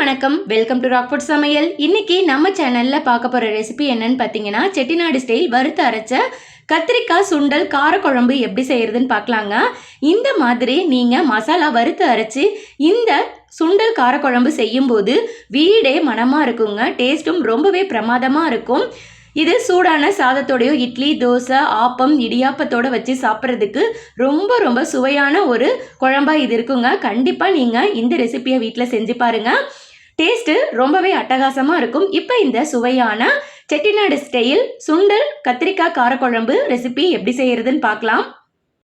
வணக்கம். Welcome to Rockfort சமையல். இன்னைக்கு நம்ம சேனல்ல பார்க்க போற ரெசிபி என்னன்னு பார்த்தீங்கன்னா செட்டிநாடு ஸ்டைல் வறுத்து அரைச்ச கத்திரிக்காய் சுண்டல் காரக்குழம்பு எப்படி செய்யறதுன்னு பார்க்கலாங்க. இந்த மாதிரி நீங்க மசாலா வறுத்து அரைச்சு இந்த சுண்டல் காரக்குழம்பு செய்யும்போது வீடே மனமா இருக்குங்க. டேஸ்ட்டும் ரொம்பவே பிரமாதமா இருக்கும். இது சூடான சாதத்தோடையோ இட்லி தோசை ஆப்பம் இடியாப்பத்தோடு வச்சு சாப்பிட்றதுக்கு ரொம்ப ரொம்ப சுவையான ஒரு குழம்பா இது இருக்குங்க. கண்டிப்பாக நீங்கள் இந்த ரெசிபியை வீட்டில் செஞ்சு பாருங்கள் டேஸ்ட்டு ரொம்பவே அட்டகாசமாக இருக்கும். இப்போ இந்த சுவையான செட்டிநாடு ஸ்டைல் சுண்டல் கத்திரிக்காய் காரக்குழம்பு ரெசிபி எப்படி செய்யறதுன்னு பார்க்கலாம்.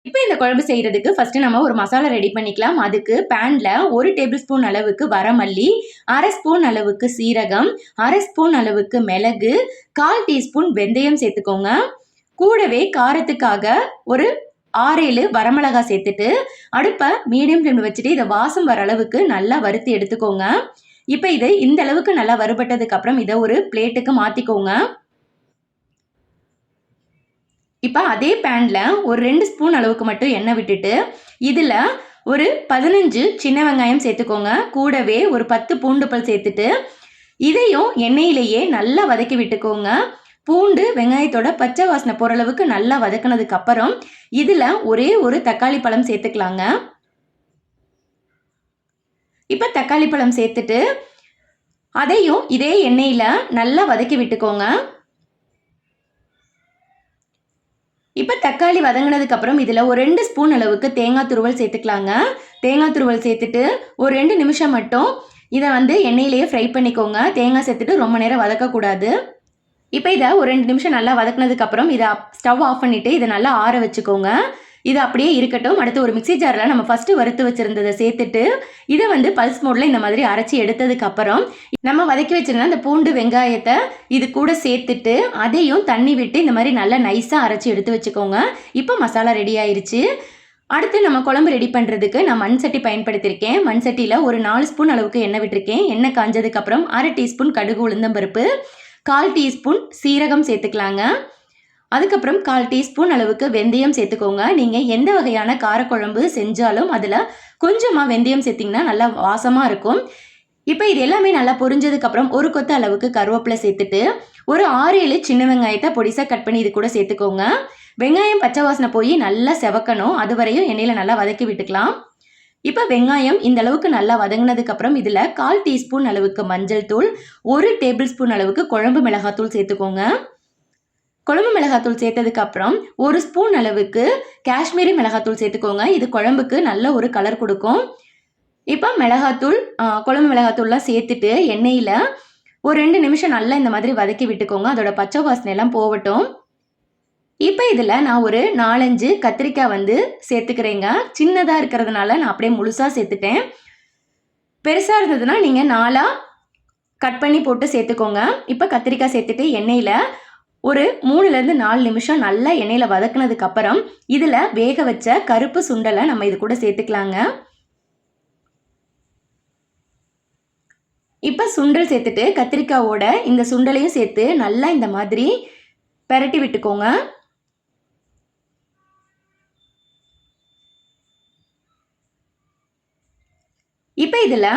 இப்போ இந்த குழம்பு செய்கிறதுக்கு ஃபஸ்ட்டு நம்ம ஒரு மசாலா ரெடி பண்ணிக்கலாம். அதுக்கு பேனில் ஒரு டேபிள் ஸ்பூன் அளவுக்கு வரமல்லி அரை ஸ்பூன் அளவுக்கு சீரகம் அரை ஸ்பூன் அளவுக்கு மிளகு கால் டீஸ்பூன் வெந்தயம் சேர்த்துக்கோங்க. கூடவே காரத்துக்காக ஒரு ஆறேழு வரமிளகாய் சேர்த்துட்டு அடுப்பை மீடியம் ஃப்ளேமில் வச்சுட்டு இதை வாசம் வர அளவுக்கு நல்லா வறுத்து எடுத்துக்கோங்க. இப்போ இது இந்த அளவுக்கு நல்லா வறுபட்டதுக்கு அப்புறம் இதை ஒரு பிளேட்டுக்கு மாற்றிக்கோங்க இப்போ அதே பேனில் ஒரு ரெண்டு ஸ்பூன் அளவுக்கு மட்டும் எண்ணெய் விட்டுட்டு இதில் ஒரு பதினஞ்சு சின்ன வெங்காயம் சேர்த்துக்கோங்க. கூடவே ஒரு பத்து பூண்டு பல் சேர்த்துட்டு இதையும் எண்ணெயிலேயே நல்லா வதக்கி விட்டுக்கோங்க. பூண்டு வெங்காயத்தோட பச்சை வாசனை போகிற அளவுக்கு நல்லா வதக்குனதுக்கப்புறம் இதில் ஒரே ஒரு தக்காளி பழம் சேர்த்துக்கலாங்க. இப்போ தக்காளி பழம் சேர்த்துட்டு அதையும் இதே எண்ணெயில் நல்லா வதக்கி விட்டுக்கோங்க. இப்போ தக்காளி வதங்கினதுக்கு அப்புறம் இதில் ஒரு ரெண்டு ஸ்பூன் அளவுக்கு தேங்காய் துருவல் சேர்த்துக்கலாங்க. தேங்காய் துருவல் சேர்த்துட்டு ஒரு ரெண்டு நிமிஷம் மட்டும் இதை வந்து எண்ணெயிலேயே ஃப்ரை பண்ணிக்கோங்க. தேங்காய் சேர்த்துட்டு ரொம்ப நேரம் வதக்கக்கூடாது. இப்போ இதை ஒரு ரெண்டு நிமிஷம் நல்லா வதக்குனதுக்கப்புறம் இதை ஸ்டவ் ஆஃப் பண்ணிவிட்டு இதை நல்லா ஆற வச்சுக்கோங்க. இது அப்படியே இருக்கட்டும். அடுத்து ஒரு மிக்சி ஜாரில் நம்ம ஃபஸ்ட்டு வறுத்து வச்சுருந்ததை சேர்த்துட்டு இதை வந்து பல்ஸ் மோடில் இந்த மாதிரி அரைச்சி எடுத்ததுக்கப்புறம் நம்ம வதக்கி வச்சிருந்த அந்த பூண்டு வெங்காயத்தை இது கூட சேர்த்துட்டு அதையும் தண்ணி விட்டு இந்த மாதிரி நல்லா நைஸாக அரைச்சி எடுத்து வச்சுக்கோங்க. இப்போ மசாலா ரெடி ஆயிடுச்சு அடுத்து நம்ம குழம்பு ரெடி பண்ணுறதுக்கு நான் மண் சட்டி பயன்படுத்தியிருக்கேன். மண் சட்டியில் ஒரு நாலு ஸ்பூன் அளவுக்கு எண்ணெய் விட்டுருக்கேன். எண்ணெய் காஞ்சதுக்கப்புறம் அரை டீஸ்பூன் கடுகு உளுந்தம்பருப்பு கால் டீஸ்பூன் சீரகம் சேர்த்துக்கலாங்க. அதுக்கப்புறம் கால் டீஸ்பூன் அளவுக்கு வெந்தயம் சேர்த்துக்கோங்க. நீங்கள் எந்த வகையான காரக்குழம்பு செஞ்சாலும் அதில் கொஞ்சமாக வெந்தயம் சேர்த்திங்கன்னா நல்லா வாசமாக இருக்கும். இப்போ இது எல்லாமே நல்லா பொரிஞ்சதுக்கப்புறம் ஒரு கொத்து அளவுக்கு கருவேப்பிலை சேர்த்துட்டு ஒரு ஆறு ஏழு சின்ன வெங்காயத்தை பொடிசாக கட் பண்ணி இது கூட சேர்த்துக்கோங்க. வெங்காயம் பச்சை வாசனை போய் நல்லா செவக்கணும். அது வரையும் எண்ணெயில் நல்லா வதக்கி விட்டுக்கலாம். இப்போ வெங்காயம் இந்த அளவுக்கு நல்லா வதங்கினதுக்கப்புறம் இதில் கால் டீஸ்பூன் அளவுக்கு மஞ்சள் தூள் ஒரு டேபிள் ஸ்பூன் அளவுக்கு குழம்பு மிளகாத்தூள் சேர்த்துக்கோங்க. குழம்பு மிளகாத்தூள் சேர்த்ததுக்கு அப்புறம் ஒரு ஸ்பூன் அளவுக்கு காஷ்மீரி மிளகாத்தூள் சேர்த்துக்கோங்க. இது குழம்புக்கு நல்ல ஒரு கலர் கொடுக்கும். இப்போ மிளகாத்தூள் குழம்பு மிளகாத்தூள்லாம் சேர்த்துட்டு எண்ணெயில் ஒரு ரெண்டு நிமிஷம் நல்லா இந்த மாதிரி வதக்கி விட்டுக்கோங்க. அதோட பச்சை வாசனை எல்லாம் போகட்டும். இப்போ இதில் நான் ஒரு நாலஞ்சு கத்திரிக்காய் வந்து சேர்த்துக்கிறேங்க. சின்னதாக இருக்கிறதுனால நான் அப்படியே முழுசாக சேர்த்துட்டேன். பெருசாக இருந்ததுன்னா நீங்கள் நாலாக கட் பண்ணி போட்டு சேர்த்துக்கோங்க. இப்போ கத்திரிக்காய் சேர்த்துட்டு எண்ணெயில் ஒரு மூணுலேருந்து நாலு நிமிஷம் நல்லா எண்ணெயில் வதக்குனதுக்கப்புறம் இதில் வேக வச்ச கருப்பு சுண்டலை நம்ம இது கூட சேர்த்துக்கலாங்க. இப்போ சுண்டல் சேர்த்துட்டு கத்திரிக்காவோட இந்த சுண்டலையும் சேர்த்து நல்லா இந்த மாதிரி பெரட்டி விட்டுக்கோங்க. இப்போ இதில்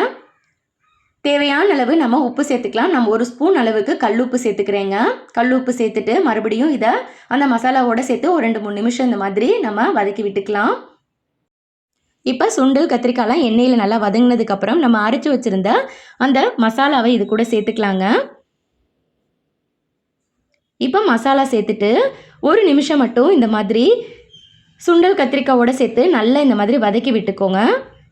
தேவையான அளவு நம்ம உப்பு சேர்த்துக்கலாம். நம்ம ஒரு ஸ்பூன் அளவுக்கு கல் உப்பு சேர்த்துக்கிறேங்க. கல் உப்பு சேர்த்துட்டு மறுபடியும் இதை அந்த மசாலாவோட சேர்த்து ஒரு ரெண்டு மூணு நிமிஷம் இந்த மாதிரி நம்ம வதக்கி விட்டுக்கலாம். இப்போ சுண்டல் கத்திரிக்காய்லாம் எண்ணெயில் நல்லா வதங்கினதுக்கப்புறம் நம்ம அரைச்சி வச்சுருந்த அந்த மசாலாவை இது கூட சேர்த்துக்கலாங்க. இப்போ மசாலா சேர்த்துட்டு ஒரு நிமிஷம் மட்டும் இந்த மாதிரி சுண்டல் கத்திரிக்காவோட சேர்த்து நல்லா இந்த மாதிரி வதக்கி விட்டுக்கோங்க.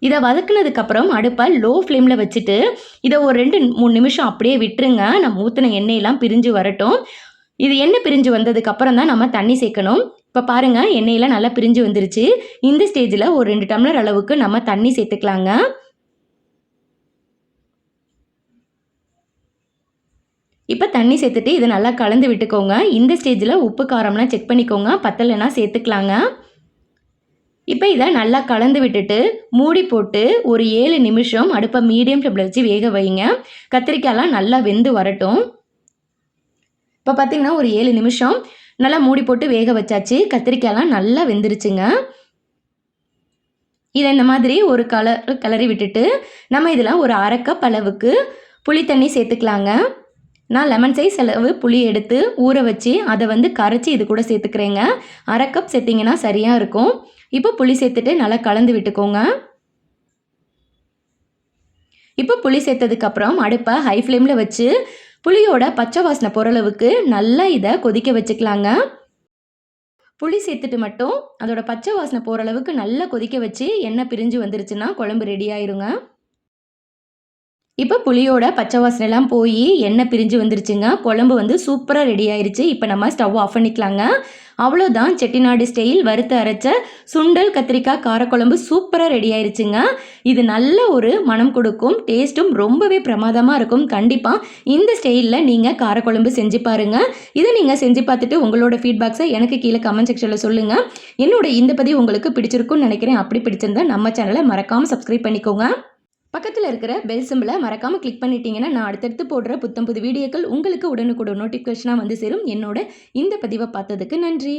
இதை வதக்குனதுக்கப்புறம் அடுப்பை லோ ஃப்ளேமில் வச்சுட்டு இதை ஒரு ரெண்டு மூணு நிமிஷம் அப்படியே விட்டுருங்க. நம்ம ஊற்றின எண்ணெயெல்லாம் பிரிஞ்சு வரட்டும். இது எண்ணெய் பிரிஞ்சு வந்ததுக்கப்புறம் தான் நம்ம தண்ணி சேர்க்கணும். இப்போ பாருங்கள் எண்ணெயெல்லாம் நல்லா பிரிஞ்சு வந்துருச்சு. இந்த ஸ்டேஜில் ஒரு ரெண்டு டம்ளர் அளவுக்கு நம்ம தண்ணி சேர்த்துக்கலாங்க. இப்போ தண்ணி சேர்த்துட்டு இதை நல்லா கலந்து விட்டுக்கோங்க. இந்த ஸ்டேஜில் உப்பு காரம்லாம் செக் பண்ணிக்கோங்க. பத்தலைன்னா சேர்த்துக்கலாங்க. இப்போ இதை நல்லா கலந்து விட்டுட்டு மூடி போட்டு ஒரு ஏழு நிமிஷம் அடுப்பை மீடியம் ஃப்ளேமில் வச்சு வேக வைங்க. கத்திரிக்காயெலாம் நல்லா வெந்து வரட்டும். இப்போ பார்த்திங்கன்னா ஒரு ஏழு நிமிஷம் நல்லா மூடி போட்டு வேக வச்சாச்சு. கத்திரிக்காயெலாம் நல்லா வெந்துருச்சுங்க. இதை இந்த மாதிரி ஒரு கலர் கிளறி விட்டுட்டு நம்ம இதில் ஒரு அரைக்கப் அளவுக்கு புளி தண்ணி சேர்த்துக்கலாங்க. நான் லெமன் சைஸ் அளவு புளி எடுத்து ஊற வச்சு அதை வந்து கரைச்சி இது கூட சேர்த்துக்கிறேங்க. அரை கப் சேர்த்திங்கன்னா சரியாக இருக்கும். இப்போ புளி சேர்த்துட்டு நல்லா கலந்து விட்டுக்கோங்க. இப்போ புளி சேர்த்ததுக்கப்புறம் அடுப்பை ஹை ஃப்ளேமில் வச்சு புளியோட பச்சை வாசனை பொருளவுக்கு நல்லா இதை கொதிக்க வச்சுக்கலாங்க. புளி சேர்த்துட்டு மட்டும் அதோட பச்சை வாசனை போகிற அளவுக்கு நல்லா கொதிக்க வச்சு எண்ணெய் பிரிஞ்சு வந்துருச்சுன்னா குழம்பு ரெடி ஆயிருங்க. இப்போ புளியோட பச்சை வாசனைலாம் போய் எண்ணெய் பிரிஞ்சு வந்துருச்சுங்க. குழம்பு வந்து சூப்பராக ரெடி ஆயிருச்சு. இப்போ நம்ம ஸ்டவ் ஆஃப் பண்ணிக்கலாங்க. அவ்வளோதான் செட்டிநாடு ஸ்டைல் வறுத்து அரைச்ச சுண்டல் கத்திரிக்காய் காரக்குழம்பு சூப்பராக ரெடி ஆயிருச்சுங்க. இது நல்ல ஒரு மனம் கொடுக்கும். டேஸ்ட்டும் ரொம்பவே பிரமாதமாக இருக்கும். கண்டிப்பாக இந்த ஸ்டைலில் நீங்கள் காரக்குழம்பு செஞ்சு பாருங்கள் இதை நீங்கள் செஞ்சு பார்த்துட்டு உங்களோட ஃபீட்பேக்ஸை எனக்கு கீழே கமெண்ட் செக்ஷனில் சொல்லுங்கள் என்னோட இந்த பதிவு உங்களுக்கு பிடிச்சிருக்கும்னு நினைக்கிறேன். அப்படி பிடிச்சிருந்தா நம்ம சேனலை மறக்காமல் சப்ஸ்கிரைப் பண்ணிக்கோங்க. பக்கத்தில் இருக்கிற பெல் சிம்பிளை மறக்காமல் கிளிக் பண்ணிட்டீங்கன்னா நான் அடுத்தடுத்து போடுற புத்தம் புது வீடியோக்கள் உங்களுக்கு உடனுக்குடன் நோட்டிஃபிகேஷனாக வந்து சேரும். என்னோட இந்த பதிவை பார்த்ததுக்கு நன்றி.